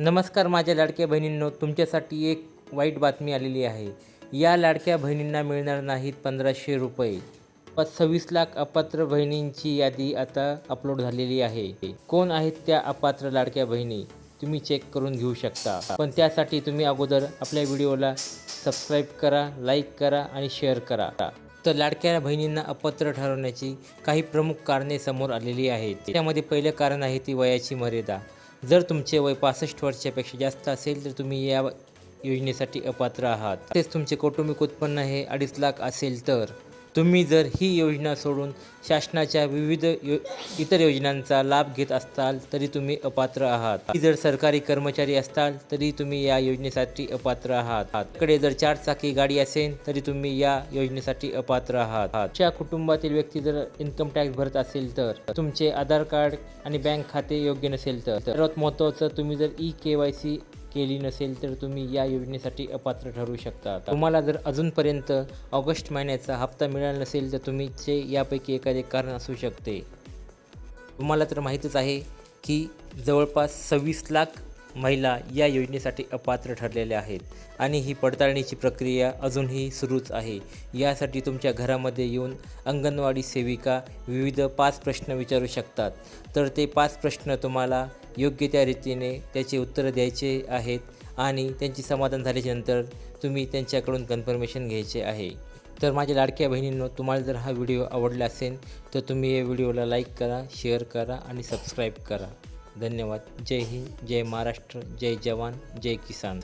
नमस्कार माझ्या लाडक्या बहिणींनो तुमच्यासाठी एक वाईट बातमी आलेली आहे. या लाडक्या बहिणींना मिळणार नाहीत पंधराशे रुपये. प सव्वीस लाख अपात्र बहिणींची यादी आता अपलोड झालेली आहे. कोण आहेत त्या अपात्र लाडक्या बहिणी? तुम्ही चेक करून घेऊ शकता. पण त्यासाठी तुम्ही अगोदर आपल्या व्हिडिओला सबस्क्राईब करा लाईक करा आणि शेअर करा. तर लाडक्या बहिणींना अपत्र ठरवण्याची काही प्रमुख कारणे समोर आलेली आहेत. त्यामध्ये पहिलं कारण आहे ती वयाची मर्यादा. जर तुमचे वय पासष्ट वर्षापेक्षा जास्त असेल तर तुम्ही या योजनेसाठी अपात्र आहात. तसेच तुमचे कौटुंबिक उत्पन्न हे अडीच लाख असेल तर. तुम्ही जर ही योजना सोडून शासनाच्या विविध यो इतर योजनांचा लाभ घेत असाल तरी तुम्ही अपात्र आहात. जर सरकारी कर्मचारी असाल तरी तुम्ही या योजनेसाठी अपात्र आहात. कडे जर चार चाकी गाडी असेल तरी तुम्ही या योजनेसाठी अपात्र आहात. तुमच्या कुटुंबातील व्यक्ती जर इन्कम टॅक्स भरत असेल तर तुमचे आधार कार्ड आणि बँक खाते योग्य नसेल तर सर्वात महत्त्वाचं तुम्ही जर ई के वाय सी केली नसेल तर तुम्ही या योजनेसाठी अपात्र ठरू शकता. तुम्हाला जर अजूनपर्यंत ऑगस्ट महिन्याचा हप्ता मिळाला नसेल तर तुम्हीचे यापैकी एखादे कारण असू शकते. तुम्हाला तर माहीतच आहे की जवळपास सव्वीस लाख महिला या योजनेसाठी अपात्र ठरलेल्या आहेत आणि ही पडताळणीची प्रक्रिया अजूनही सुरूच आहे. यासाठी तुमच्या घरामध्ये येऊन अंगणवाडी सेविका विविध पाच प्रश्न विचारू शकतात. तर ते पाच प्रश्न तुम्हाला योग्य त्या रीतीने त्याचे उत्तरं द्यायचे आहेत आणि त्यांची समाधान झाल्याच्यानंतर तुम्ही त्यांच्याकडून कन्फर्मेशन घ्यायचे आहे. तर माझ्या लाडक्या बहिणींनो तुम्हाला जर हा व्हिडिओ आवडला असेल तर तुम्ही या व्हिडिओला लाईक करा शेअर करा आणि सबस्क्राईब करा. धन्यवाद. जय हिंद जय महाराष्ट्र जय जवान जय किसान.